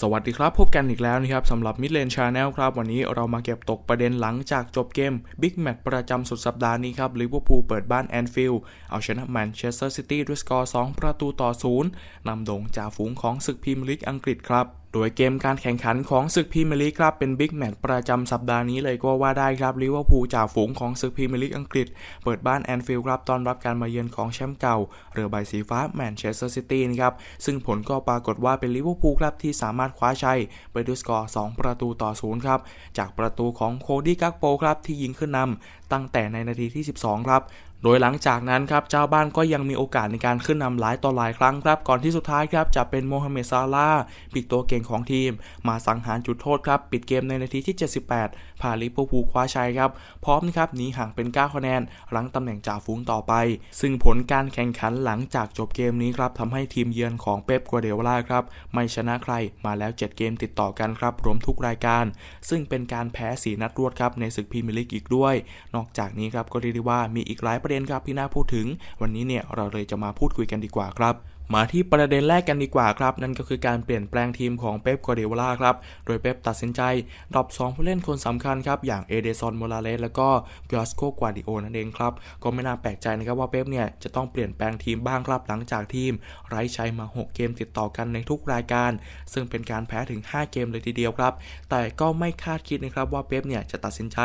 สวัสดีครับ พบกันอีกแล้วนะครับสำหรับ Mid Lane Channel ครับ วันนี้เรามาเก็บตกประเด็นหลังจากจบเกม Big Match ประจำสุดสัปดาห์นี้ครับลิเวอร์พูลเปิดบ้านแอนฟิลด์เอาชนะแมนเชสเตอร์ซิตี้ด้วยสกอร์ 2 ประตูต่อ 0นำโด่งจ่าฝูงของศึกพรีเมียร์ลีกอังกฤษครับ โดยเกมการแข่งขันของศึกพรีเมียร์ลีกครับเป็นบิ๊กแมตช์ประจำสัปดาห์นี้เลยก็ว่าได้ครับลิเวอร์พูลจ่าฝูงของศึกพรีเมียร์ลีกอังกฤษ เปิดบ้านแอนฟิลด์ครับต้อนรับการมาเยือนของแชมป์เก่า เรือใบสีฟ้าแมนเชสเตอร์ซิตี้นะครับซึ่งผลก็ปรากฏว่าเป็นลิเวอร์พูลครับที่สามารถคว้าชัยไปด้วยสกอร์ 2 ประตูต่อ0ครับจากประตูของโคดี้กักโปครับที่ยิงขึ้นนำตั้งแต่ในนาทีที่ 12 ครับ โดยหลังจากนั้นครับเจ้าบ้านก็ยังมีโอกาสในการขึ้นนำหลายต่อหลายครั้งครับ ก่อนที่สุดท้ายครับจะเป็นโมฮัมเหม็ดซาลาปีกตัวเก่งของทีม มาสังหารจุดโทษครับ ปิดเกมในนาทีที่ 78 พาลิเวอร์พูลคว้าชัยครับ พร้อมนะครับหนีห่างเป็น 9 คะแนนหลังตำแหน่งจ่าฝูงต่อไป ซึ่งผลการแข่งขันหลังจากจบเกมนี้ครับทำให้ทีมเยือนของเป๊ปกัวเดโอลาครับไม่ชนะใครมาแล้ว 7 เกมติดต่อกันครับรวมทุกรายการ ซึ่งเป็นการแพ้สีนัดรวดครับในศึกพรีเมียร์ลีกอีกด้วย นอกจากนี้ครับก็เรียกได้ว่ามีอีกหลายประเด็นครับที่น่าพูดถึง วันนี้เนี่ยเราเลยจะมาพูดคุยกันดีกว่าครับ มาที่ประเด็นแรกกันดีกว่าครับ นั่นก็คือการเปลี่ยนแปลงทีมของเป๊ปกัวเดโอลาครับ โดยเป๊ปตัดสินใจดรอป2ผู้เล่นคนสำคัญครับ อย่างเอเดซอนโมราเลสแล้วก็กอสโกกวาดิโอนั่นเองครับ ก็ไม่น่าแปลกใจนะครับว่าเป๊ปเนี่ยจะต้องเปลี่ยนแปลงทีมบ้างครับ หลังจากทีมไร้ชัยมา 6 เกมติดต่อกันในทุกรายการ ซึ่งเป็นการแพ้ถึง 5 เกมเลยทีเดียวครับ แต่ก็ไม่คาดคิดนะครับว่าเป๊ปเนี่ยจะตัดสินใจ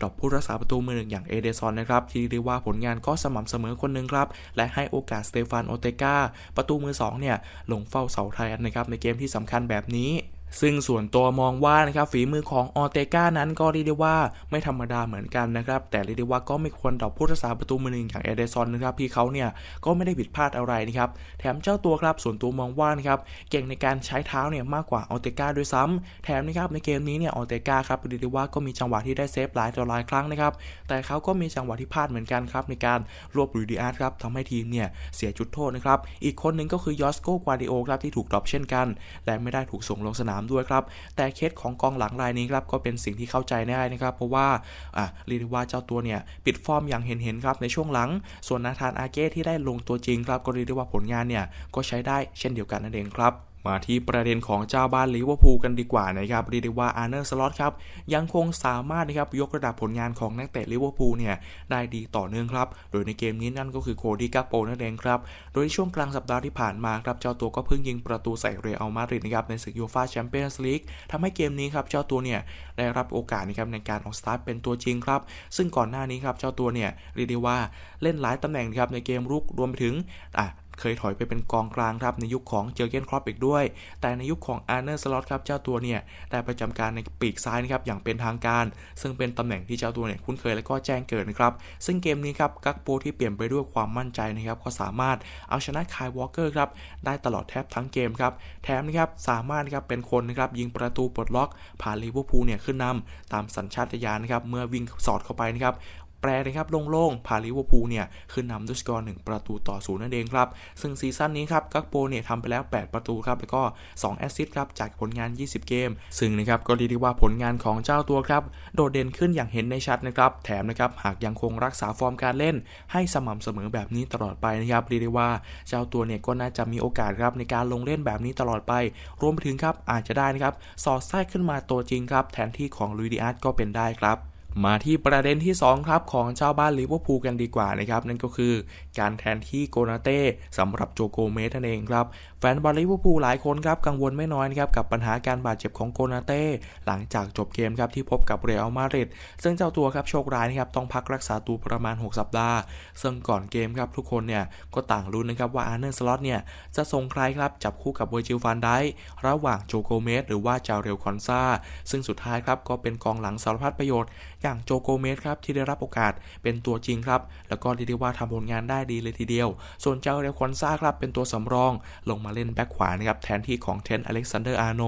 ดรอปผู้รักษาประตูมือหนึ่งอย่างเอเดซอนนะครับที่เรียกว่าผลงานก็สม่ำเสมอคนหนึ่งครับและให้โอกาสสเตฟานโอเตกาประตูมือสองเนี่ยลงเฝ้าเสาไทยนะครับในเกมที่สำคัญแบบนี้ ซึ่งส่วนตัวมองว่านะครับฝีมือของออเตกานั้นก็เรียกได้ว่าไม่ธรรมดาเหมือนกันนะครับ แต่เรียกได้ว่าก็ไม่ควรดรอผู้รักษาประตูมือหนึ่งอย่างเอเดซอนนะครับพี่เขาเนี่ยก็ไม่ได้ผิดพลาดอะไรนะครับแถมเจ้าตัวครับส่วนตัวมองว่านะครับเก่งในการใช้เท้าเนี่ยมากกว่าออเตกาด้วยซ้ำแถมนะครับในเกมนี้เนี่ยออเตกาครับเรียกได้ว่าก็มีจังหวะที่ได้เซฟหลายต่อหลายครั้งนะครับแต่เขาก็มีจังหวะที่พลาดเหมือนกันครับในการรวบลูดิอาร์ครับทำให้ทีมเนี่ยเสียจุดโทษนะครับอีกคนหนึ่งก็คือยอสโกกวาดิโอครับที่ถูกดรอปเช่นกัน และไม่ได้ถูกส่งลงสนามด้วยครับ แต่เคสของกองหลังรายนี้ครับก็เป็นสิ่งที่เข้าใจได้นะครับ เพราะว่าอะเรียกได้ว่าเจ้าตัวเนี่ยปิดฟอร์มอย่างเห็นเห็นๆครับในช่วงหลัง ส่วนนาธานอาเก้ที่ได้ลงตัวจริงครับก็เรียกได้ว่าผลงานเนี่ยก็ใช้ได้เช่นเดียวกันนั่นเองครับ มาที่ประเด็นของเจ้าบ้านลิเวอร์พูลกันดีกว่านะครับเรียกได้ว่าอาร์เนอร์สล็อตครับยังคงสามารถนะครับยกระดับผลงานของนักเตะลิเวอร์พูลเนี่ยได้ดีต่อเนื่องครับ โดยในเกมนี้นั่นก็คือโคดี้กาโปนั่นเองครับ โดยช่วงกลางสัปดาห์ที่ผ่านมาครับเจ้าตัวก็เพิ่งยิงประตูใส่เรอัลมาดริดนะครับในศึกยูฟาแชมเปี้ยนส์ลีกทำให้เกมนี้ครับเจ้าตัวเนี่ยได้รับโอกาสนะครับในการออกสตาร์ทเป็นตัวจริงครับ ซึ่งก่อนหน้านี้ครับเจ้าตัวเนี่ยเรียกได้ว่าเล่นหลายตำแหน่งครับในเกมรุกรวมไปถึงอะ เคยถอยไปเป็นกองกลางครับในยุคของเจอเกนครอปอีกด้วย แต่ในยุคของอาร์เนอร์สล็อตครับ เจ้าตัวเนี่ย ได้ประจำการในปีกซ้ายนะครับ อย่างเป็นทางการ ซึ่งเป็นตำแหน่งที่เจ้าตัวเนี่ยคุ้นเคยและก็แจ้งเกิดนะครับ ซึ่งเกมนี้ครับ กักโปที่เปลี่ยนไปด้วยความมั่นใจนะครับ ก็สามารถเอาชนะคายวอลเกอร์ครับ ได้ตลอดแทบทั้งเกมครับ แถมนะครับ สามารถนะครับเป็นคนนะครับยิงประตูปลดล็อก ผ่านลิเวอร์พูลเนี่ยขึ้นนำตามสัญชาตญาณนะครับ เมื่อวิ่งสอดเข้าไปนะครับ แปรนะครับโล่งๆ พาลิเวอร์พูลเนี่ยขึ้นนำด้วยสกอร์1ประตูต่อศูนย์นั่นเองครับ ซึ่งซีซั่นนี้ครับกักโปเนี่ยทำไปแล้ว 8 ประตูครับ แล้วก็ 2 แอสซิสต์ครับ จากผลงาน 20 เกม ซึ่งนะครับก็เรียกได้ว่าผลงานของเจ้าตัวครับ โดดเด่นขึ้นอย่างเห็นในชัดนะครับ แถมนะครับหากยังคงรักษาฟอร์มการเล่น ให้สม่ำเสมอแบบนี้ตลอดไปนะครับเรียกได้ว่าเจ้าตัวเนี่ยก็น่าจะมีโอกาสครับในการลงเล่นแบบนี้ตลอดไป รวมไปถึงครับอาจจะได้นะครับสอดไส้ขึ้นมาตัวจริงครับแทนที่ของลุยดิอาร์ตก็เป็นได้ครับ มาที่ประเด็นที่ 2 ครับ ของเจ้าบ้านลิเวอร์พูลกันดีกว่านะครับ นั่นก็คือการแทนที่โกนาเต้สำหรับโจโกเมสนั่นเองครับ แฟนบอลลิเวอร์พูลหลายคนครับ กังวลไม่น้อยนะครับ กับปัญหาการบาดเจ็บของโกนาเต้ หลังจากจบเกมครับ ที่พบกับเรอัลมาดริดซึ่งเจ้าตัวครับโชคร้ายนะครับ ต้องพักรักษาตัวประมาณ 6 สัปดาห์ ซึ่งก่อนเกมครับทุกคนเนี่ยก็ต่างลุ้นนะครับว่าอาร์เนอร์สล็อตเนี่ยจะส่งใครครับจับคู่กับเวอร์จิลฟานได้ระหว่างโจโกเมสหรือว่าจาเรลคอนซาซึ่งสุดท้ายครับก็เป็นกองหลังสารพัดประโยชน์อย่างโจโกเมสครับที่ได้รับโอกาสเป็นตัวจริงครับ แล้วก็เรียกได้ว่าทำผลงานได้ดีเลยทีเดียว ส่วนเจ้าเรลคอนซาครับเป็นตัวสำรอง ลงมาเล่นแบ็คขวานะครับแทนที่ของเทนอเล็กซานเดอร์อาร์โน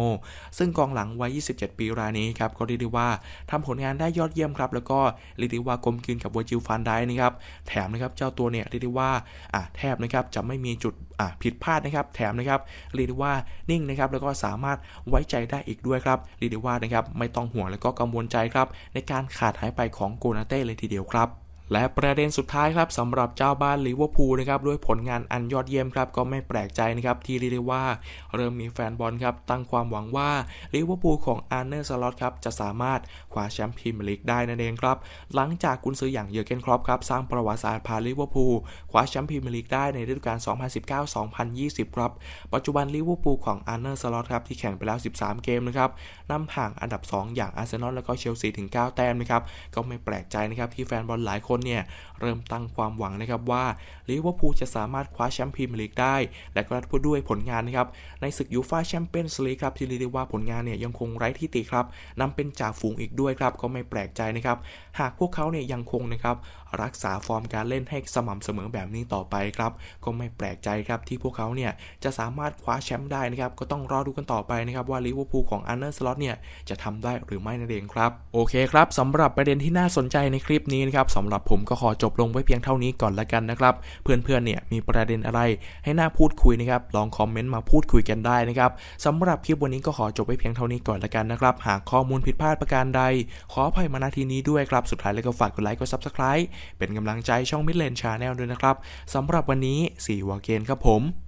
ซึ่งกองหลังวัย 27 ปีรายนี้ครับก็เรียกได้ว่าทำผลงานได้ยอดเยี่ยมครับ แล้วก็เรียกได้ว่ากลมกลืนกับวอร์จิลฟานได้นะครับแถมนะครับเจ้าตัวเนี่ยเรียกได้ว่าอะแทบนะครับจะไม่มีจุด ผิดพลาดนะครับ แถมนะครับเรียกได้ว่านิ่งนะครับแล้วก็สามารถไว้ใจได้อีกด้วยครับเรียกได้ว่านะครับไม่ต้องห่วงแล้วก็กังวลใจครับในการขาดหายไปของโกนาเต้เลยทีเดียวครับ และประเด็นสุดท้ายครับสำหรับเจ้าบ้านลิเวอร์พูลนะครับด้วยผลงานอันยอดเยี่ยมครับก็ไม่แปลกใจนะครับที่เรียกได้ว่าเริ่มมีแฟนบอลครับตั้งความหวังว่าลิเวอร์พูลของอาร์เนอร์สล็อตครับจะสามารถคว้าแชมป์พรีเมียร์ลีกได้นั่นเองครับหลังจากกุนซืออย่างเยอร์เกนครอปครับสร้างประวัติศาสตร์พาลิเวอร์พูลคว้าแชมป์พรีเมียร์ลีกได้ในฤดูกาล 2019-2020 ครับปัจจุบันลิเวอร์พูลของอาร์เนอร์สล็อตครับที่แข่งไปแล้ว 13 เกมนะครับนำห่างอันดับ 2 อย่างอาร์เซนอลและก็เชลซีถึง 9 แต้มนะครับก็ไม่แปลกใจนะครับที่แฟนบอลหลายคนเนี่ยเริ่มตั้งความหวังนะครับว่าลิเวอร์พูลจะสามารถคว้าแชมป์พรีเมียร์ลีกได้ และก็พูดด้วยผลงานนะครับในศึกยูฟ่าแชมเปี้ยนส์ลีกครับที่เรียกได้ว่าผลงานเนี่ยยังคงไร้ที่ติครับนำเป็นจ่าฝูงอีกด้วยครับก็ไม่แปลกใจนะครับหากพวกเขาเนี่ยยังคงนะครับรักษาฟอร์มการเล่นให้สม่ำเสมอแบบนี้ต่อไปครับก็ไม่แปลกใจครับที่พวกเขาเนี่ยจะสามารถคว้าแชมป์ได้นะครับก็ต้องรอดูกันต่อไปนะครับว่าลิเวอร์พูลของอันเนอร์สล็อตเนี่ยจะทำได้หรือไม่นั่นเองครับโอเคครับสำหรับประเด็นที่น่าสนใจในคลิปนี้นะครับสำหรับผมก็ขอจบลงไว้เพียงเท่านี้ก่อนละกันนะครับ เพื่อนๆเนี่ยมีประเด็นอะไรให้น่าพูดคุยนะครับ ลองคอมเมนต์มาพูดคุยกันได้นะครับสำหรับคลิปวันนี้ก็ขอจบไว้เพียงเท่านี้ก่อนละกันนะครับ หากข้อมูลผิดพลาดประการใด ขออภัยมาณทีนี้ด้วยครับ สุดท้ายแล้วก็ฝากกดไลค์กดซับสไคร b e เป็นกำลังใจช่องมิดเลนชาแนลด้วยนะครับสำหรับวันนี้4วาเกนครับผม